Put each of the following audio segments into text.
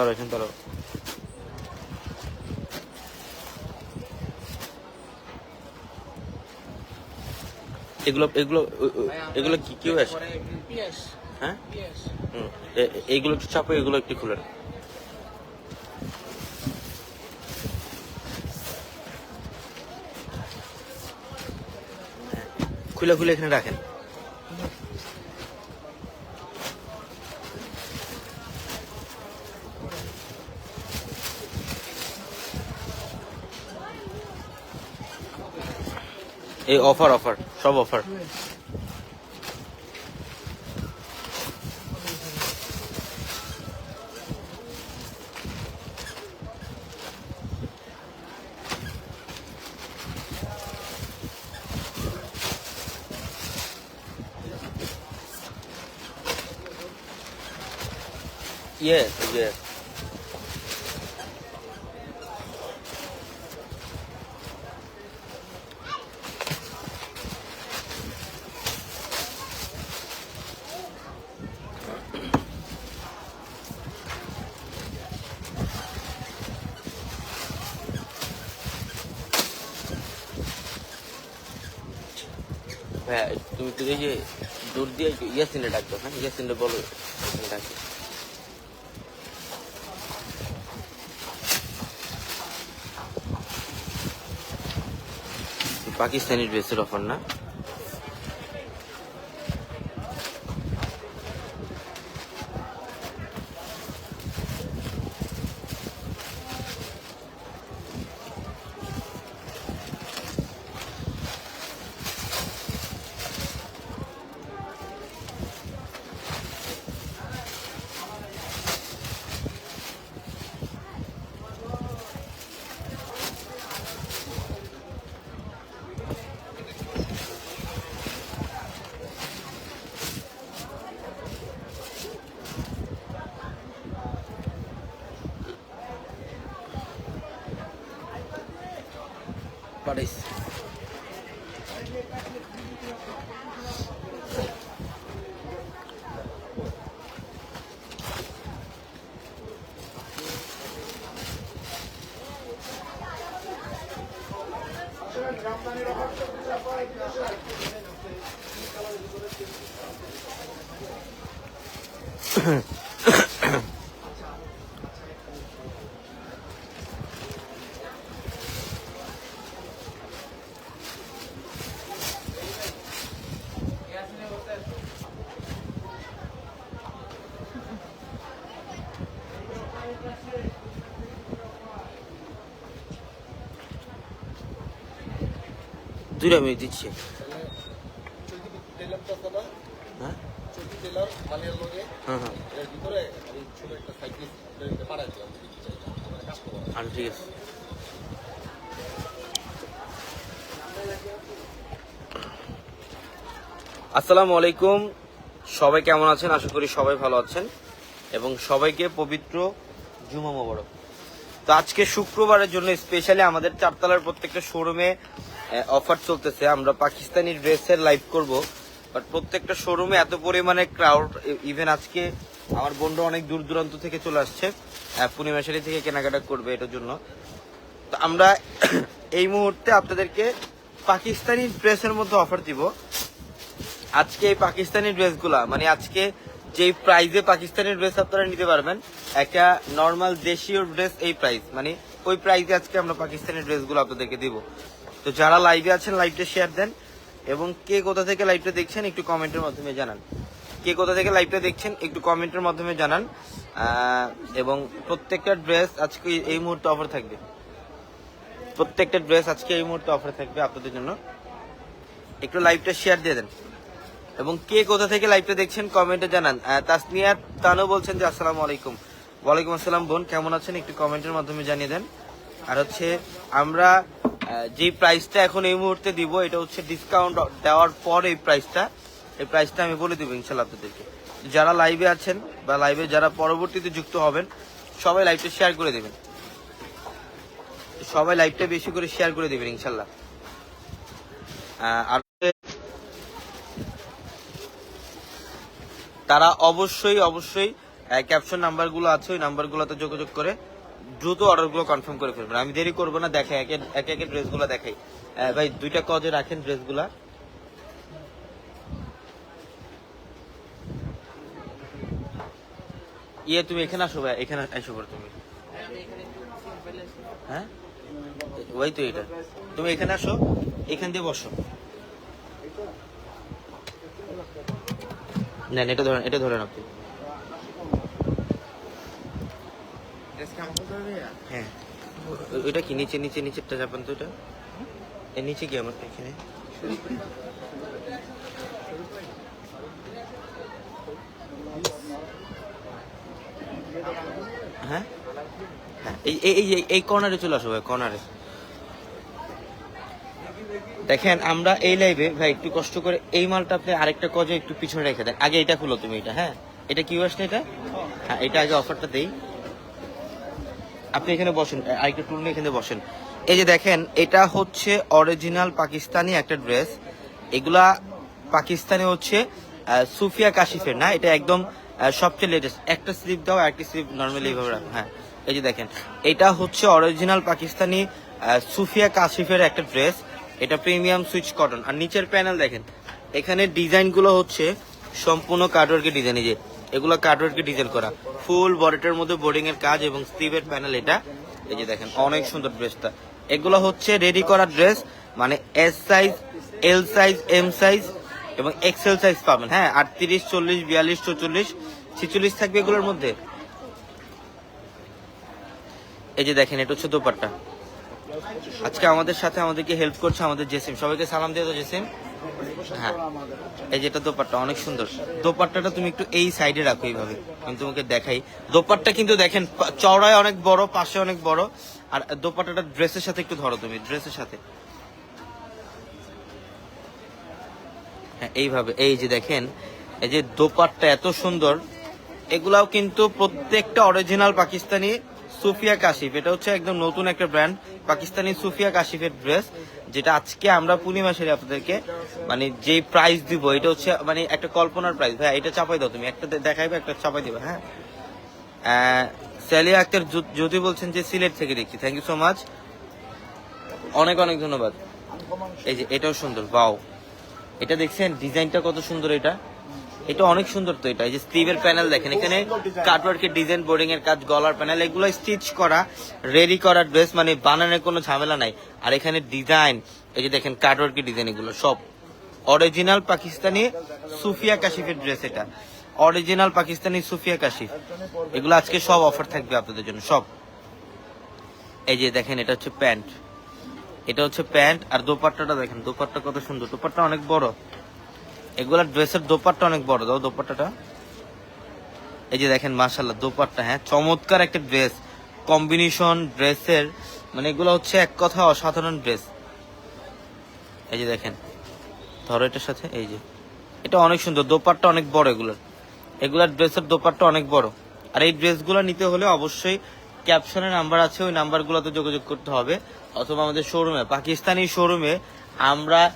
দাঁড়াও এখানে এগুলো এগুলো এগুলো কি কেউ আছে হ্যাঁ? পিএস হুম, এ- এ- এইগুলো একটু চাপো এগুলো একটু খুলে খুলে খুলে এখানে রাখেন। এই অফার অফার সব অফার Yes, yes. হ্যাঁ তুমি তো এই যে দূর দিয়ে ইয়াসিনে ডাকতো হ্যাঁ? ইয়াসিনে বলো ডাকি। পাকিস্তানি ড্রেসের অফার না? পারিস দুইটা আমি দিচ্ছি। হ্যাঁ? হ্যাঁ হ্যাঁ। আসসালামু আলাইকুম। সবাই কেমন আছেন? আশা করি সবাই ভালো আছেন। এবং সবাইকে পবিত্র জুমা মোবারক। তো আজকে শুক্রবারের জন্য স্পেশালি আমাদের চারতলার প্রত্যেকটা শোরুমে অফার চলতেছে। আমরা পাকিস্তানি ড্রেসের লাইভ করব। বাট প্রত্যেকটা শোরুমে এত পরিমাণে ক্রাউড ইভেন আজকে আমার বন্ধু অনেক দূর দূরান্ত থেকে চলে আসছে। আহ, পূর্ণিমাশারি থেকে কেনাকাটা করবে এটার জন্য। তো আমরা এই মুহূর্তে আপনাদেরকে পাকিস্তানি ড্রেসের মধ্যে অফার দিব। আজকে এই পাকিস্তানি ড্রেসগুলা মানে আজকে যেই প্রাইজে পাকিস্তানি ড্রেস আপনারা নিতে পারবেন একটা নর্মাল দেশীয় ড্রেস এই প্রাইস মানে ওই প্রাইজে আজকে আমরা পাকিস্তানি ড্রেসগুলো আপনাদেরকে দিব। তো যারা লাইভে আছেন লাইভটা শেয়ার দেন এবং কে কোথা থেকে লাইভটা দেখছেন একটু কমেন্টের মাধ্যমে জানান। কে কোথা থেকে লাইভটা দেখছেন একটু কমেন্টের মাধ্যমে জানান। এবং প্রত্যেকটা ড্রেস আজকে এই মুহূর্তে অফার থাকবে। প্রত্যেকটা ড্রেস আজকে এই মুহূর্তে অফার থাকবে আপনাদের জন্য। একটু লাইভটা শেয়ার দিয়ে দেন। এবং কে কোথা থেকে লাইভটা দেখছেন কমেন্টে জানান। তাসনিয়া তানু বলছেন যে, আসসালামু আলাইকুম। ওয়ালাইকুম আসসালাম বোন, কেমন আছেন? একটু কমেন্টের মাধ্যমে জানিয়ে দেন। আর হচ্ছে আমরা যে প্রাইসটা এখন এই মুহূর্তে দিব, এটা হচ্ছে ডিসকাউন্ট দেওয়ার পর এই প্রাইসটা এই প্রাইসটা আমি বলে দিব ইনশাল্লাহ আপনাদেরকে। যারা লাইভে আছেন বা লাইভে যারা পরবর্তীতে যুক্ত হবেন, সবাই লাইভটা শেয়ার করে দেবেন। সবাই লাইভটা বেশি করে শেয়ার করে দেবেন ইনশাল্লাহ। আর তারা অবশ্যই অবশ্যই ক্যাপশন নাম্বারগুলো আছে, ওই নাম্বারগুলোতে যোগাযোগ করে দ্রুত অর্ডারগুলো কনফার্ম করে ফেলবেন। আমি দেরি করব না, দেখে একে একে একে ড্রেসগুলো দেখাই। ভাই, দুইটা কজে রাখেন ড্রেসগুলা ইয়ে তুমি এখানে আসো ভাই, এখানে আসো পর তুমি। হ্যাঁ? ওই তো এটা। তুমি এখানে আসো, এখান দিয়ে বসো। নেন, এটা ধরেন এটা ধরেন আপনি। হ্যাঁ। ওইটা কি, নিচে নিচে, নিচেরটা যাবেন তো ওটা এর নিচে কি আমার এখানে? হ্যাঁ? হ্যাঁ এই এই, এই- কর্নারে চলে আসো ভাই কর্নারে দেখেন, আমরা এই লাইভে ভাই, একটু কষ্ট করে এই মালটা আপনি আরেকটা কজে একটু পিছনে রেখে দেন। আগে এটা খুলো তুমি এটা হ্যাঁ? এটা কি আসছে এটা? হ্যাঁ এটা আগে অফারটা দেই। আপনি এখানে বসেন আরেকটা টুল নিয়ে এখানে বসেন। এই যে দেখেন, এটা হচ্ছে অরিজিনাল পাকিস্তানি একটা ড্রেস এগুলা পাকিস্তানে হচ্ছে সুফিয়া কাশিফের, না? এটা একদম সবচেয়ে লেটেস্ট একটা স্লিপ দাও একটা স্লিপ নর্মালি এইভাবে রাখো। হ্যাঁ এই যে দেখেন, এটা হচ্ছে অরিজিনাল পাকিস্তানি সুফিয়া কাশিফের একটা ড্রেস এটা প্রিমিয়াম সুইচ কটন আর নিচের প্যানেল দেখেন, এখানে ডিজাইনগুলো হচ্ছে সম্পূর্ণ কার্ডওয়ার্কের ডিজাইন এই যে এগুলো কার্ডওয়ার্কের ডিজাইন করা। ফুল বডিটার মধ্যে বোর্ডিং এর কাজ এবং স্লিভের প্যানেল এটা। এই যে দেখেন, অনেক সুন্দর ড্রেসটা এগুলো হচ্ছে রেডি করা ড্রেস মানে S size L size M size এবং এক্সেল সাইজ পাবেন। হ্যাঁ আটত্রিশ, চল্লিশ, বিয়াল্লিশ, চৌচল্লিশ, ছিচল্লিশ থাকবে এগুলোর মধ্যে। এই যে দেখেন, এটা হচ্ছে দোপাট্টা। আজকে আমাদের সাথে আমাদেরকে হেল্প করছে আমাদের জেসিম। সবাইকে সালাম দিয়ে তো জেসিম। হ্যাঁ। এই যেটা দোপাট্টা, অনেক সুন্দর। দোপাট্টাটা তুমি একটু এই সাইডে রাখো এইভাবে, আমি তোমাকে দেখাই। দোপাট্টা কিন্তু দেখেন চওড়ায় অনেক বড়, পাশে অনেক বড়। আর দোপাট্টাটা ড্রেসের সাথে একটু ধরো তুমি ড্রেসের সাথে। হ্যাঁ এইভাবে, এই যে দেখেন, এই যে দোপাট্টা এত সুন্দর, এগুলাও কিন্তু প্রত্যেকটা অরিজিনাল পাকিস্তানি সুফিয়া কাশিফ। এটা হচ্ছে একদম নতুন একটা ব্র্যান্ড পাকিস্তানি সুফিয়া কাশিফের ড্রেস যেটা আজকে আমরা পূর্ণিমা সেরে আপনাদেরকে মানে যে প্রাইস দিব, এটা হচ্ছে মানে একটা কল্পনার প্রাইস ভাই এটা চাপাই দাও তুমি, একটা দেখাইবে, একটা চাপাই দিবে হ্যাঁ? সালিয়া আক্তার জ্যো- জ্যোতি বলছেন যে সিলেট থেকে দেখছি থ্যাংক ইউ সো মাচ অনেক অনেক ধন্যবাদ। এই যে, এটাও সুন্দর বাও এটা দেখছেন, ডিজাইনটা কত সুন্দর এটা। এটা অনেক সুন্দর তো এটা, এই যে স্লিভের প্যানেল দেখেন, এখানে কাটওয়ার্কের ডিজাইন বোর্ডিং এর কাজ, গলার প্যানেল, এগুলো স্টিচ করা রেডি করা ড্রেস মানে বানানোর কোনো ঝামেলা নাই। আর এখানে ডিজাইন এই যে দেখেন কাটওয়ার্কের ডিজাইন এগুলো, সব। অরিজিনাল পাকিস্তানি সুফিয়া কাশিফের ড্রেস এটা। অরিজিনাল পাকিস্তানি সুফিয়া কাশিফ। এগুলো আজকে সব অফার থাকবে আপনাদের জন্য, সব। এই যে দেখেন, এটা হচ্ছে প্যান্ট। এটা হচ্ছে প্যান্ট, আর দোপাট্টাটা দেখেন, দোপাট্টা কত সুন্দর, দোপাট্টা অনেক বড়। এগুলা ড্রেসের দোপাট্টা অনেক বড়। দাও দোপাট্টাটা। এই যে দেখেন মাশাল্লাহ দোপাট্টা হ্যাঁ? চমৎকার একটা ড্রেস। কম্বিনেশন ড্রেসের মানে এগুলো হচ্ছে এক কথা অসাধারণ ড্রেস। এই যে দেখেন, ধরো এটার সাথে, এই যে। এটা অনেক সুন্দর, দোপাট্টা অনেক বড় এগুলোর। এগুলার ড্রেসের দোপাট্টা অনেক বড়। আর এই ড্রেসগুলো নিতে হলে অবশ্যই ক্যাপশনে নাম্বার আছে, ওই নাম্বারগুলোতে যোগাযোগ করতে হবে। অথবা আমাদের শোরুমে, পাকিস্তানি শোরুমে আমরা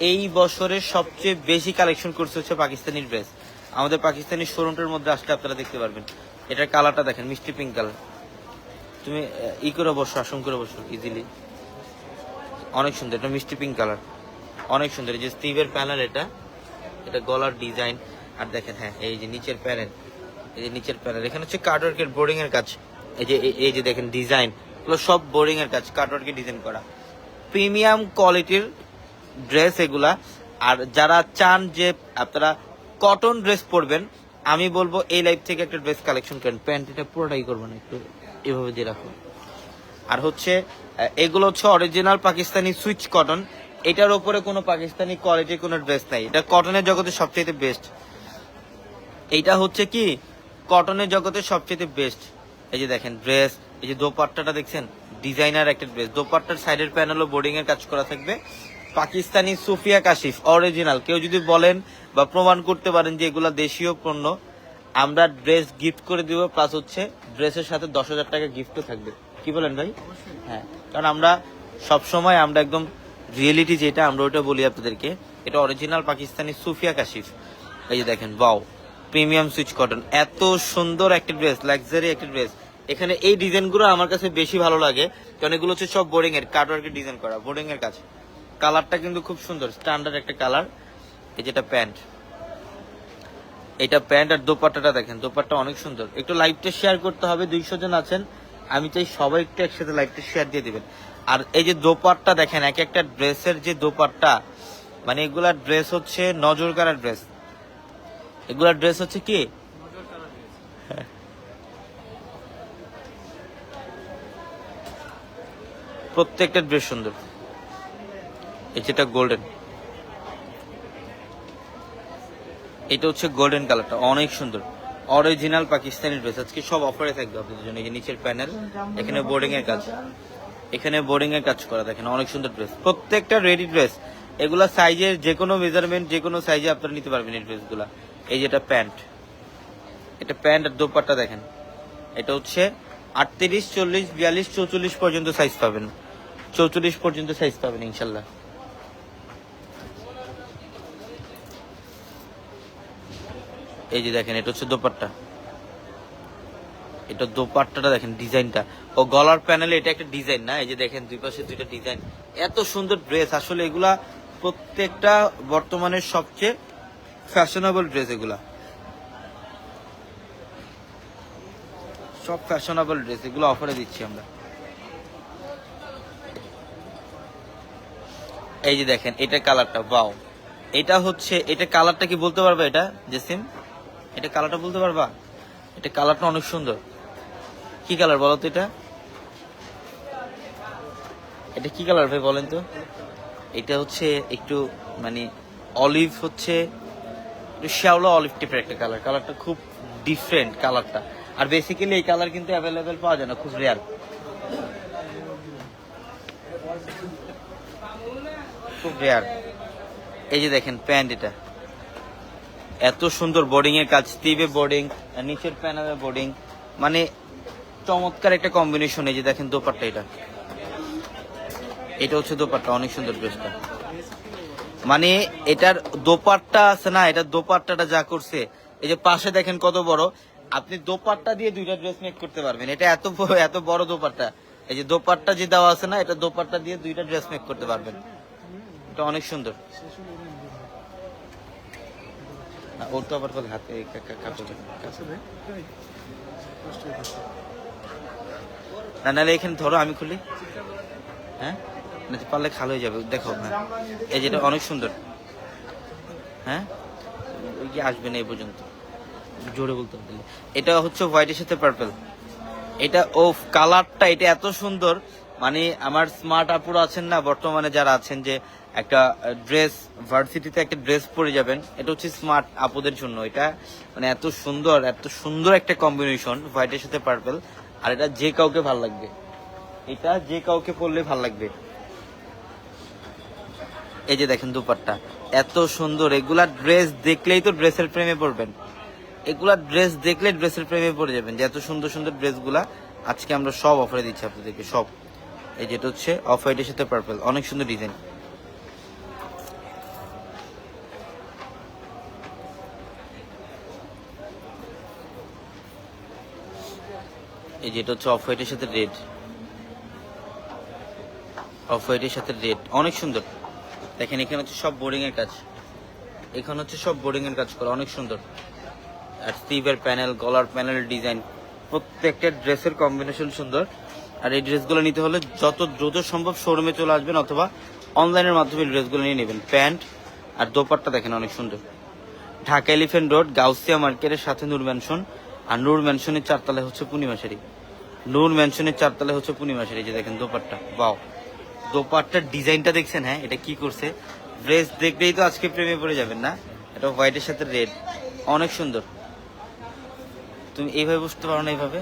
এই বছরের সবচেয়ে বেশি কালেকশন করছে হচ্ছে পাকিস্তানি ড্রেস আমাদের পাকিস্তানি শোরুমটার মধ্যে আসলে আপনারা দেখতে পারবেন। এটার কালারটা দেখেন, মিষ্টি পিঙ্ক কালার তুমি ই করে বসো, আসন করে বসো ইজিলি অনেক সুন্দর, এটা মিষ্টি পিঙ্ক কালার অনেক সুন্দর যে স্টিভের প্যানেল এটা এটা গলার ডিজাইন আর দেখেন হ্যাঁ এই যে নিচের প্যানেল এই যে নিচের প্যানেল এখানে হচ্ছে কার্ডওয়ার্কের বোর্ডিং এর কাজ। এই যে, এই- যে দেখেন ডিজাইন সব বোর্ডিং এর কাজ কার্ডওয়ার্কের ডিজাইন করা। প্রিমিয়াম কোয়ালিটির ড্রেস এগুলা। আর যারা চান যে আপনারা কটন ড্রেস পরবেন, আমি বলব এই লাইফ থেকে একটা ড্রেস কালেকশন করেন। প্যান্ট এটা পুরোটাই করবেন একটু এভাবে দিয়ে রাখুন। আর হচ্ছে এগুলো হচ্ছে অরিজিনাল পাকিস্তানি সুইচ কটন এটার উপরে কোনো পাকিস্তানি কোয়ালিটির কোনো ড্রেস নাই। এটা কটনের জগতে সবচেয়ে বেস্ট এইটা হচ্ছে কি? কটনের জগতে সবচেয়ে বেস্ট এই যে দেখেন ড্রেস এই যে দোপাট্টাটা দেখছেন? ডিজাইনার একটা ড্রেস দোপাট্টার সাইডের প্যানেলও বোর্ডিং এর কাজ করা থাকবে। পাকিস্তানি সুফিয়া কাশিফ অরিজিনাল কেউ যদি বলেন বা প্রমাণ করতে পারেন যে এগুলা দেশীয় পণ্য আমরা ড্রেস গিফট করে দিব প্লাস হচ্ছে ড্রেসের সাথে দশ হাজার টাকা গিফটও থাকবে। কি বলেন ভাই? হ্যাঁ কারণ আমরা সব সময় আমরা একদম রিয়েলিটি যেটা আমরা ওটা বলি আপনাদেরকে এটা অরিজিনাল পাকিস্তানি সুফিয়া কাশিফ। এই যে দেখেন বাও প্রিমিয়াম সুইচ কটন এত সুন্দর একটা ড্রেস লাক্সারি একটা ড্রেস এখানে এই ডিজাইনগুলো আমার কাছে বেশি ভালো লাগে কারণ এগুলো হচ্ছে সব বোর্ডিং এর কাটওয়ার্কের ডিজাইন করা বোর্ডিং এর কাজ। কালারটা কিন্তু খুব সুন্দর স্ট্যান্ডার্ড একটা কালার, এই যেটা প্যান্ট। এটা প্যান্ট আর দোপাট্টাটা দেখেন, দোপাট্টা অনেক সুন্দর। একটু লাইভটা শেয়ার করতে হবে, দুইশো জন আছেন, আমি চাই সবাই একটু একসাথে লাইভটা শেয়ার দিয়ে দিবেন। আর এই যে দোপাট্টা দেখেন, এক একটা ড্রেসের যে দোপাট্টা মানে এগুলা ড্রেস হচ্ছে নজর কাড়া ড্রেস এগুলা ড্রেস হচ্ছে কি। প্রত্যেকটা ড্রেস সুন্দর। এই যেটা গোল্ডেন এটা হচ্ছে গোল্ডেন কালারটা অনেক সুন্দর। অরিজিনাল পাকিস্তানি ড্রেস আজকে সব অফারে থাকবে আপনাদের জন্য। এই নিচের প্যানেল এখানে বোর্ডিং এর কাজ। এখানে বোর্ডিং এর কাজ করা, দেখেন অনেক সুন্দর ড্রেস প্রত্যেকটা রেডি ড্রেস এগুলা সাইজের যে কোনো মেজারমেন্ট যে কোনো সাইজে আপনারা নিতে পারবেন এই ড্রেসগুলা এই যেটা প্যান্ট এটা প্যান্ট আর দোপাট্টা দেখেন। এটা হচ্ছে আটত্রিশ, চল্লিশ, বিয়াল্লিশ, চৌচল্লিশ পর্যন্ত সাইজ পাবেন। চৌচল্লিশ পর্যন্ত সাইজ পাবেন, ইনশাল্লাহ। এই যে দেখেন, এটা হচ্ছে দোপাট্টা। এটা দোপাট্টাটা দেখেন, ডিজাইনটা। ও গলার প্যানেলে এটা একটা ডিজাইন না? এই যে দেখেন, দুই পাশে দুইটা ডিজাইন। এত সুন্দর ড্রেস আসলে এগুলা প্রত্যেকটা বর্তমানের সবচেয়ে ফ্যাশনেবল ড্রেস এগুলা। সব ফ্যাশনেবল ড্রেস এগুলো অফারে দিচ্ছি আমরা। এই যে দেখেন, এটা কালারটা বাও এটা হচ্ছে, এটা কালারটা কি বলতে পারবে এটা, জেসিম? এটা কালারটা বলতে পারবা? এটা কালারটা অনেক সুন্দর। কি কালার বলো তো এটা? এটা কি কালার ভাই বলেন তো? এটা হচ্ছে একটু মানে অলিভ হচ্ছে শ্যাওলা অলিভ টাইপের একটা কালার কালারটা খুব ডিফারেন্ট কালারটা আর বেসিক্যালি এই কালার কিন্তু অ্যাভেলেবেল পাওয়া যায় না খুব রেয়ার খুব রেয়ার এই যে দেখেন, প্যান্ট এটা। এত সুন্দর বোর্ডিং এর কাজ স্টিভে বোর্ডিং নিচের প্যানেলের বোর্ডিং মানে চমৎকার একটা কম্বিনেশন এই যে দেখেন দোপাট্টা এটা। এটা হচ্ছে দোপাট্টা, অনেক সুন্দর ড্রেসটা। মানে এটার দোপাট্টা আছে না এটার দোপাট্টাটা যা করছে, এই যে পাশে দেখেন কত বড়, আপনি দোপাট্টা দিয়ে দুইটা ড্রেস মেক করতে পারবেন। এটা এত এত বড় দোপাট্টা। এই যে দোপাট্টা যে দেওয়া আছে না, এটা দোপাট্টা দিয়ে দুইটা ড্রেস মেক করতে পারবেন। এটা অনেক সুন্দর। না, ওর তো আবার বলে হাতে কাপড়। না নাহলে এখানে ধরো আমি খুলি। হ্যাঁ? না পারলে খাল হয়ে যাবে দেখো হ্যাঁ। এই যেটা অনেক সুন্দর। হ্যাঁ? ওই কি আসবে না এই পর্যন্ত। জোরে বলতে হবে এটা হচ্ছে হোয়াইটের সাথে পার্পল এটা ও কালারটা এটা এত সুন্দর। মানে আমার স্মার্ট আপুরা আছেন না বর্তমানে যারা আছেন যে একটা ড্রেস ভার্সিটিতে একটা ড্রেস পরে যাবেন। এটা হচ্ছে স্মার্ট আপুদের জন্য। এটা মানে এত সুন্দর এত সুন্দর একটা কম্বিনেশন হোয়াইটের সাথে পার্পেল আর এটা যে কাউকে ভালো লাগবে। এটা যে কাউকে পরলে ভালো লাগবে। এই যে দেখেন দুপাট্টা। এত সুন্দর। এগুলা ড্রেস দেখলেই তো ড্রেসের প্রেমে পড়বেন। এগুলা ড্রেস দেখলে ড্রেসের প্রেমে পড়ে যাবেন যে এত সুন্দর সুন্দর ড্রেসগুলা আজকে আমরা সব অফারে দিচ্ছি আপনাদেরকে, সব। এই যেটা হচ্ছে অফ হোয়াইটের সাথে পার্পেল অনেক সুন্দর ডিজাইন এই যেটা হচ্ছে অফ হোয়াইটের সাথে রেড। অফ হোয়াইটের সাথে রেড। অনেক সুন্দর। দেখেন, এখানে হচ্ছে সব বোর্ডিং এর কাজ। এখানে হচ্ছে সব বোর্ডিং এর কাজ করা, অনেক সুন্দর। আর স্টিভের প্যানেল গলার প্যানেল ডিজাইন প্রত্যেকটা ড্রেসের কম্বিনেশন সুন্দর। আর এই ড্রেসগুলো নিতে হলে যত দ্রুত সম্ভব শোরুমে চলে আসবেন অথবা অনলাইনের মাধ্যমে ড্রেসগুলো নিয়ে নেবেন। প্যান্ট আর দোপাট্টা দেখেন অনেক সুন্দর। ঢাকা এলিফেন্ট রোড, গাউসিয়া মার্কেটের সাথে নূর ম্যানশন আর নূর ম্যানশনের চারতলায় হচ্ছে পূর্ণিমাশারি নূর ম্যানশনের চারতলায় হচ্ছে পূর্ণিমাশারি যে দেখেন দোপাট্টা। বাও। দোপাট্টার ডিজাইনটা দেখছেন হ্যাঁ এটা কি করছে? ড্রেস দেখলেই তো আজকে প্রেমে পড়ে যাবেন না? এটা হোয়াইটের সাথে রেড। অনেক সুন্দর। তুমি এইভাবে বুঝতে পারো না এইভাবে?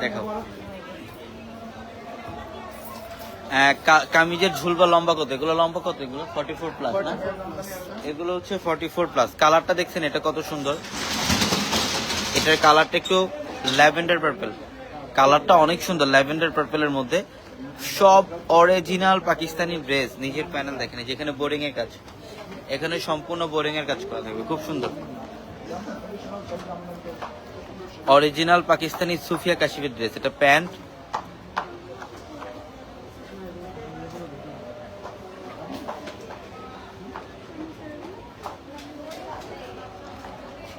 কা- কামিজের ঝুল বা লম্বা কত? এগুলো লম্বা কত? এগুলো ফর্টি ফোর প্লাস না? এগুলো হচ্ছে ফর্টি ফোর প্লাস কালারটা দেখছেন, এটা কত সুন্দর? এটার কালারটা একটু ল্যাভেন্ডার পার্পল কালারটা অনেক সুন্দর, ল্যাভেন্ডার পার্পলের মধ্যে। সব অরিজিনাল পাকিস্তানি ড্রেস নিজের প্যানেল দেখেন যেখানে বোরিং এর কাজ। এখানে সম্পূর্ণ বোরিং এর কাজ করা থাকবে, খুব সুন্দর। অরিজিনাল পাকিস্তানি সুফিয়া কাশিফের ড্রেস এটা প্যান্ট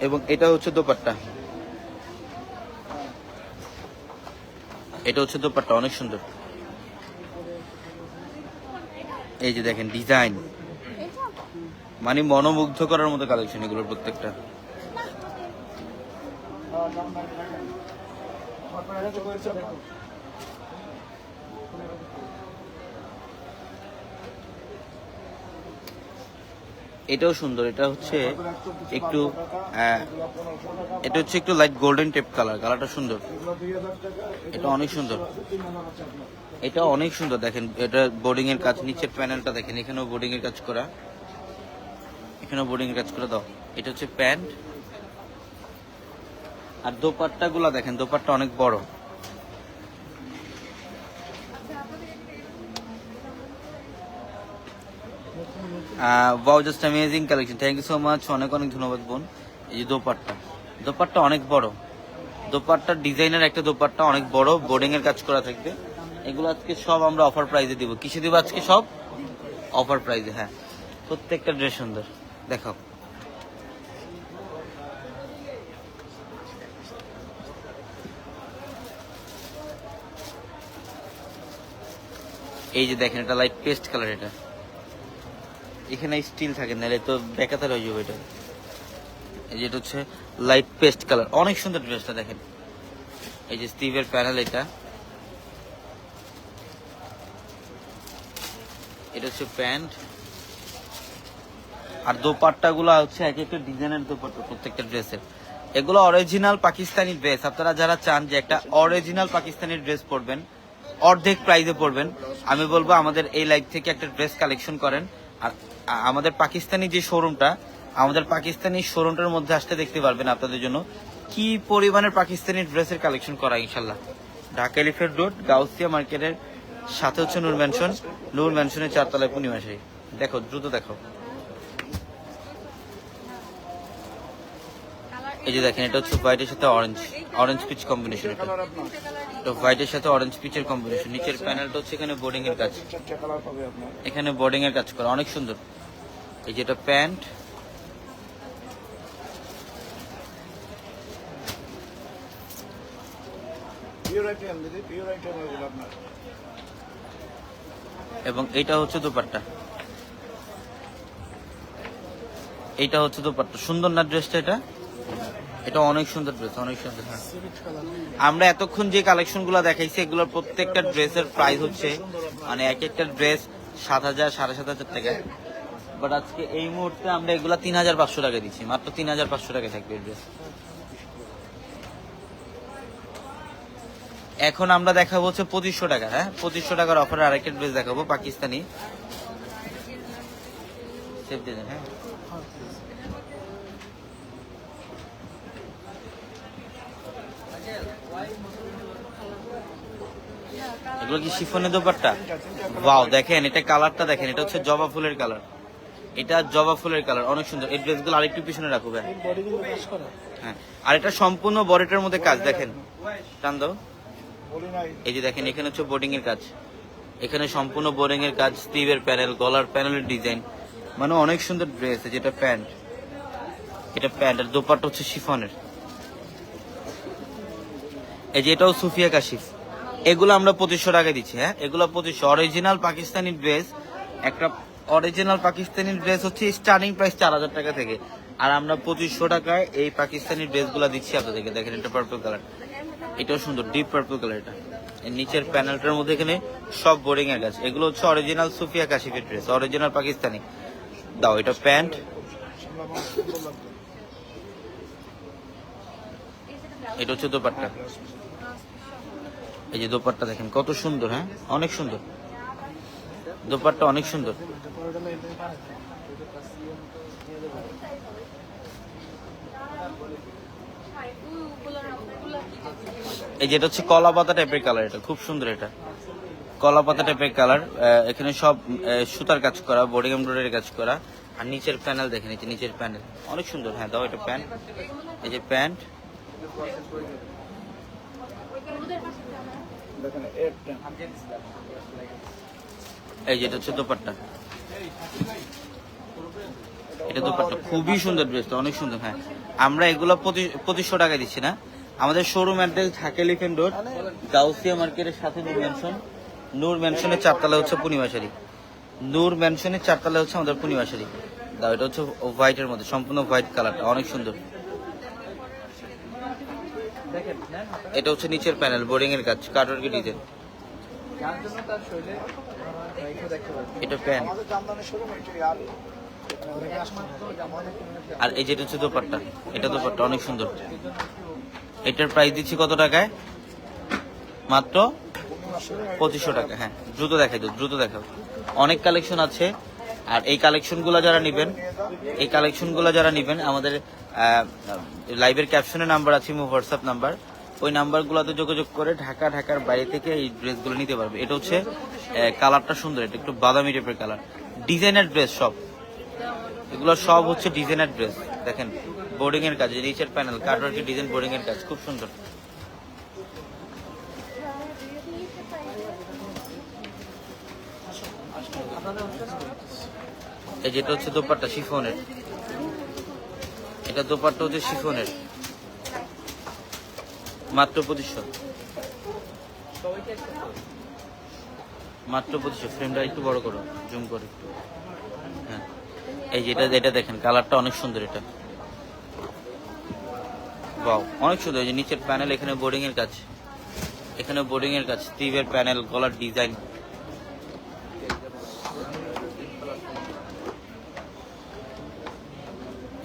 এবং এটা হচ্ছে দোপাট্টা। এটা হচ্ছে দোপাট্টা, অনেক সুন্দর। এই যে দেখেন, ডিজাইন। মানে মনোমুগ্ধ করার মতো কালেকশন এগুলোর প্রত্যেকটা। এটাও সুন্দর এটা হচ্ছে একটু আহ, এটা হচ্ছে একটু লাইট গোল্ডেন টেপ কালার কালারটা সুন্দর। এটা অনেক সুন্দর। এটা অনেক সুন্দর দেখেন এটা বোর্ডিং এর কাজ নিচের প্যানেলটা দেখেন এখানেও বোর্ডিং এর কাজ করা। এখানেও বোর্ডিং এর কাজ করে দাও। এটা হচ্ছে প্যান্ট। আর দোপাট্টা গুলা দেখেন দোপাট্টা অনেক বড়। Wow just amazing collection thank you so much অনেক অনেক ধন্যবাদ, বোন। এই যে দোপাট্টা। দোপাট্টা অনেক বড়। দোপাট্টার ডিজাইনের একটা দোপাট্টা অনেক বড়। বোর্ডিং এর কাজ করা থাকবে। এগুলো আজকে সব আমরা অফার প্রাইজে দিব। কিসে দিব আজকে সব? অফার প্রাইজে হ্যাঁ। প্রত্যেকটা ড্রেস সুন্দর। দেখাও। এই যে দেখেন, এটা লাইট পেস্ট কালার এটা। এখানে স্টিল থাকে, নাহলে তো বেকাতার হয়ে যাবে এটা। যেটা হচ্ছে লাইট পেস্ট কালার অনেক সুন্দর ড্রেসটা দেখেন। এই যে স্টিভের প্যানেল এটা। এটা হচ্ছে প্যান্ট। আর দোপাট্টা গুলো হচ্ছে এক একটা ডিজাইনের দোপাট্টা প্রত্যেকটা ড্রেসের এগুলো অরিজিনাল পাকিস্তানি ড্রেস আপনারা যারা চান যে একটা অরিজিনাল পাকিস্তানি ড্রেস পরবেন, অর্ধেক প্রাইসে পড়বেন আমি বলব আমাদের এই লাইভ থেকে একটা ড্রেস কালেকশন করেন। আর আমাদের পাকিস্তানি যে শোরুমটা আমাদের পাকিস্তানি শোরুমটার মধ্যে আসতে দেখতে পারবেন আপনাদের জন্য কি পরিমাণের পাকিস্তানি ড্রেসের কালেকশন করা ইনশাল্লাহ ঢাকা এলিফেন্ট রোড, গাউসিয়া মার্কেটের সাথে হচ্ছে নূর ম্যানশন নূর ম্যানশনের চারতলায় পূর্ণিমাশাই দেখো, দ্রুত দেখো। এই যে দেখেন, এটা হচ্ছে হোয়াইটের সাথে অরেঞ্জ অরেঞ্জ পিচ কম্বিনেশন এটা। তো হোয়াইটের সাথে অরেঞ্জ পিচের কম্বিনেশন নিচের প্যানেলটা হচ্ছে এখানে বোর্ডিং এর কাজ। এখানে বোর্ডিং এর কাজ করা, অনেক সুন্দর। এই যেটা প্যান্ট। এবং এটা হচ্ছে দোপাট্টা। এটা হচ্ছে দোপাট্টা। সুন্দর না ড্রেসটা এটা? এটা অনেক সুন্দর ড্রেস অনেক সুন্দর হ্যাঁ। আমরা এতক্ষণ যে কালেকশনগুলো দেখাইছি এগুলোর প্রত্যেকটা ড্রেসের প্রাইস হচ্ছে মানে এক একটা ড্রেস সাত হাজার সাড়ে সাত হাজার টাকা। বাট আজকে এই মুহূর্তে আমরা এগুলা তিন হাজার পাঁচশো টাকা দিচ্ছি, মাত্র তিন হাজার পাঁচশো টাকা থাকবে ড্রেস এখন আমরা দেখাবো হচ্ছে পঁচিশশো টাকা হ্যাঁ? পঁচিশশো টাকার অফারে আরেকটা ড্রেস দেখাবো, পাকিস্তানি। সেফ দিয়ে হ্যাঁ? এগুলো কি শিফনের দোপাট্টা? ওয়াও দেখেন, এটা কালারটা দেখেন, এটা হচ্ছে জবা ফুলের কালার এটা জবা ফুলের কালার অনেক সুন্দর। এই ড্রেসগুলো আরেকটু পিছনে রাখো ভাই। হ্যাঁ। আর এটা সম্পূর্ণ বডিটার মধ্যে কাজ দেখেন। টান দাও। এই যে দেখেন এখানে হচ্ছে বোর্ডিং এর কাজ। এখানে সম্পূর্ণ বোর্ডিং এর কাজ স্টিভের প্যানেল গলার প্যানেলের ডিজাইন মানে অনেক সুন্দর ড্রেস যেটা প্যান্ট। এটা প্যান্ট আর দোপাট্টা হচ্ছে শিফনের। এই যে এটাও সুফিয়া কাশিফ। এগুলো আমরা পঁচিশশো টাকা দিচ্ছি হ্যাঁ? এগুলো পঁচিশশো। অরিজিনাল পাকিস্তানি ড্রেস একটা অরিজিনাল পাকিস্তানি ড্রেস হচ্ছে স্টার্টিং প্রাইস চার হাজার টাকা থেকে। আর আমরা পঁচিশশো টাকায় এই পাকিস্তানি ড্রেসগুলো দিচ্ছি আপনাদেরকে। দেখেন এটা পার্পল কালার এটাও সুন্দর ডিপ পার্পল কালার এটা। নিচের প্যানেলটার মধ্যে এখানে সব বোর্ডিং এর কাজ। এগুলো হচ্ছে অরিজিনাল সুফিয়া কাশিফের ড্রেস অরিজিনাল পাকিস্তানি। দাও, এটা প্যান্ট এটা হচ্ছে দোপাট্টা। এই যে দোপাট্টা দেখেন, কত সুন্দর হ্যাঁ? অনেক সুন্দর। দোপাট্টা অনেক সুন্দর। এই যেটা হচ্ছে কলা পাতা টাইপের কালার এটা, খুব সুন্দর এটা। কলা পাতা টাইপের কালার এখানে সব সুতার কাজ করা বোর্ডিং এমব্রয়ডারি কাজ করা। আর নিচের প্যানেল দেখেন, এই যে নিচের প্যানেল অনেক সুন্দর হ্যাঁ দাও এটা প্যান্ট এই যে প্যান্ট দেখেন এই যেটা হচ্ছে দোপাট্টা। এটা দোপাট্টা। খুবই সুন্দর ড্রেসটা, অনেক সুন্দর হ্যাঁ। আমরা এগুলো পঁচিশ- পঁচিশশো টাকা দিচ্ছি না। আমাদের শোরুম অ্যাড্রেস থাকে লিফেন রোড গাউসিয়া মার্কেটের সাথে নূর ম্যানশন নূর ম্যানশনের চারতলা হচ্ছে পূর্ণিমাশারি। নূর ম্যানশনের চারতলা হচ্ছে আমাদের পূর্ণিমাশারি। দাও, এটা হচ্ছে হোয়াইটের মধ্যে, সম্পূর্ণ হোয়াইট কালারটা অনেক সুন্দর। এটা হচ্ছে নিচের প্যানেল বোর্ডিং এর কাজ কাটওয়ার্কের ডিজাইন এটা আর আর এই যেটা হচ্ছে দোপাট্টা। এটা দোপাট্টা অনেক সুন্দর। এটার প্রাইস দিচ্ছি কত টাকায়? মাত্র পঁচিশশো টাকা। হ্যাঁ দ্রুত দেখাই তো, দ্রুত দেখাও। অনেক কালেকশন আছে। আর এই কালেকশনগুলো যারা নেবেন, এই কালেকশনগুলো যারা নেবেন, আমাদের লাইভের ক্যাপশনে নাম্বার আছে হোয়াটসঅ্যাপ নাম্বার ওই নাম্বারগুলোতে যোগাযোগ করে ঢাকা, ঢাকার বাইরে থেকে এই ড্রেসগুলো নিতে পারবে। এটা হচ্ছে কালারটা সুন্দর, এটা একটু বাদামি টাইপের কালার। ডিজাইনার ড্রেস সব। এগুলো সব হচ্ছে ডিজাইনার ড্রেস। দেখেন বোর্ডিং এর কাজ নিচের প্যানেল, কাটওয়ার্কের ডিজাইন বোর্ডিং এর কাজ, খুব সুন্দর। এই যেটা হচ্ছে দোপাট্টা, শিফনের। এটা দোপাট্টা হচ্ছে শিফনের। মাত্র পঁচিশশো। মাত্র পঁচিশশো। ফ্রেমটা একটু বড় করো জুম করে একটু। হ্যাঁ। এই যে এটা এটা দেখেন কালারটা অনেক সুন্দর এটা। বাও অনেক সুন্দর। যে নিচের প্যানেল এখানে বোর্ডিং এর কাজ। এখানে বোর্ডিং এর কাজ স্টিভের প্যানেল গলার ডিজাইন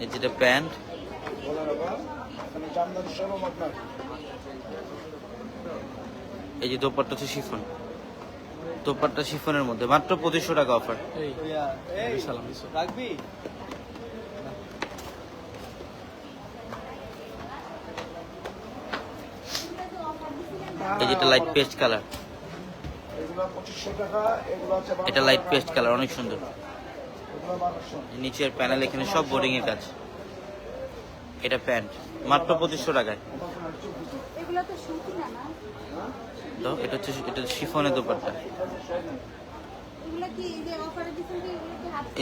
এই যেটা প্যান্ট। এই যে দোপাট্টা হচ্ছে শিফন। দোপাট্টা শিফনের মধ্যে। মাত্র পঁচিশশো টাকা অফার রাখবি? এই যেটা লাইট পেস্ট কালার এটা লাইট পেস্ট কালার অনেক সুন্দর। নিচের প্যানেল এখানে সব বোর্ডিং এর কাজ। এটা প্যান্ট মাত্র পঁচিশশো টাকায়। তো সুতি না না? তো এটা হচ্ছে এটা শিফনের দোপাট্টা।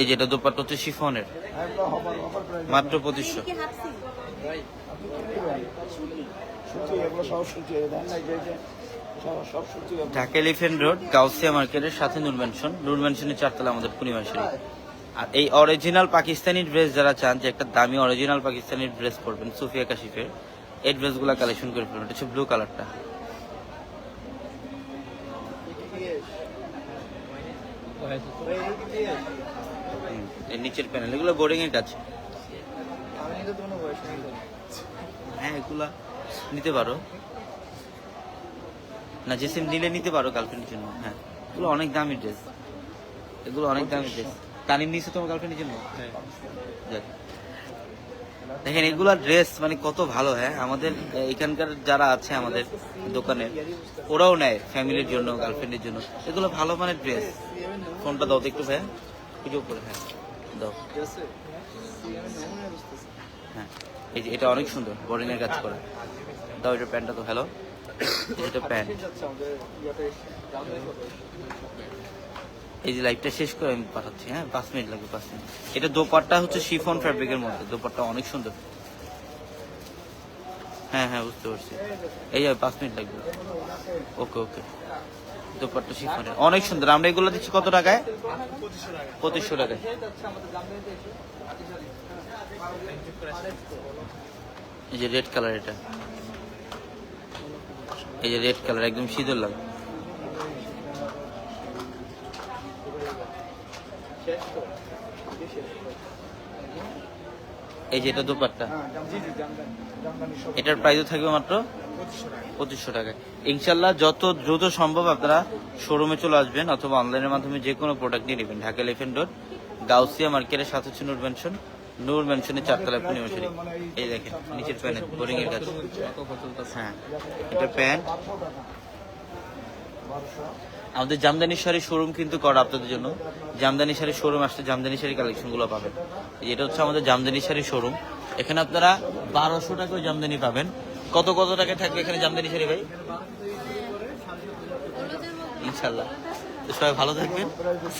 এই যে দোপাট্টা হচ্ছে শিফনের। মাত্র পঁচিশশো। কি হাফ সিল? আপনি কি নেবেন সুতি এগুলো সব সুতি এই দেন না এই যে এই যে সব সব সুতি ঢাকা এলিফেন্ট রোড গাউসিয়া মার্কেটের সাথে নূর ম্যানশন নূর ম্যানশনের চারতলা আমাদের পূর্ণিমাশারি আর এই অরিজিনাল পাকিস্তানি ড্রেস যারা চান যে একটা দামি অরিজিনাল পাকিস্তানি ড্রেস পরবেন সুফিয়া কাশিফের এই ড্রেসগুলো কালেকশন করে ফেলবেন এটা হচ্ছে ব্লু কালারটা এর নিচের প্যানেল এগুলো বোর্ডিং এর কাজ। হ্যাঁ এগুলা নিতে পারো। না জেসিম নিলে নিতে পারো গার্লফ্রেন্ডের জন্য হ্যাঁ। এগুলো অনেক দামি ড্রেস এগুলো অনেক দামি ড্রেস তানিম নিয়েছে তোমার গার্লফ্রেন্ডের জন্য? যাক। দেখেন, এগুলা ড্রেস মানে কত ভালো হ্যাঁ? আমাদের এখানকার যারা আছে আমাদের দোকানে, ওরাও নেয় ফ্যামিলির জন্য গার্লফ্রেন্ডের জন্য। এগুলো ভালো মানের ড্রেস ফোনটা দাও তো একটু, ভাইয়া। পুজো করে হ্যাঁ। দাও। হ্যাঁ এই যে এটা অনেক সুন্দর বোরিং এর কাজ করে। দাও, এটা প্যান্টটা তো হ্যালো এটা প্যান্ট। এই যে লাইভটা শেষ করে আমি পাঠাচ্ছি হ্যাঁ? পাঁচ মিনিট লাগবে, পাঁচ মিনিট। এটা দোপাট্টা হচ্ছে শিফন ফ্যাব্রিকের মধ্যে। দোপাট্টা অনেক সুন্দর। হ্যাঁ হ্যাঁ বুঝতে পারছি। এই যাবে পাঁচ মিনিট লাগবে। ওকে ওকে। দোপাট্টা শিফনের। অনেক সুন্দর। আমরা এগুলো দিচ্ছি কত টাকায়? পঁচিশশো টাকায়। এই যে রেড কালার এটা। এই যে রেড কালার একদম শীতল লাগে এই যে এটা দোপাট্টা? হ্যাঁ এটার প্রাইসও থাকবে মাত্র পঁচিশশো টাকা। টাকায় ইনশাল্লাহ যত দ্রুত সম্ভব আপনারা শোরুমে চলে আসবেন অথবা অনলাইনের মাধ্যমে যে কোনো প্রোডাক্ট নিয়ে নেবেন। ঢাকা এলিফেন্ট রোড গাউসিয়া মার্কেটের সাথে হচ্ছে নূর ম্যানশন নূর ম্যানশনের চারতলায় পূর্ণিমাশারি এই দেখেন নিচের প্যান্ট বোরিং এর কাছে হ্যাঁ এটা প্যান্ট। আমাদের জামদানি শাড়ি শোরুম কিন্তু করা আপনাদের জন্য। জামদানি শাড়ি শোরুম আসলে জামদানি শাড়ি কালেকশনগুলো পাবেন। এটা হচ্ছে আমাদের জামদানি শাড়ি শোরুম এখানে আপনারা বারোশো টাকায় জামদানি পাবেন। কত কত টাকা থাকবে এখানে জামদানি শাড়ি ভাই? ইনশাল্লাহ তো সবাই ভালো থাকবেন।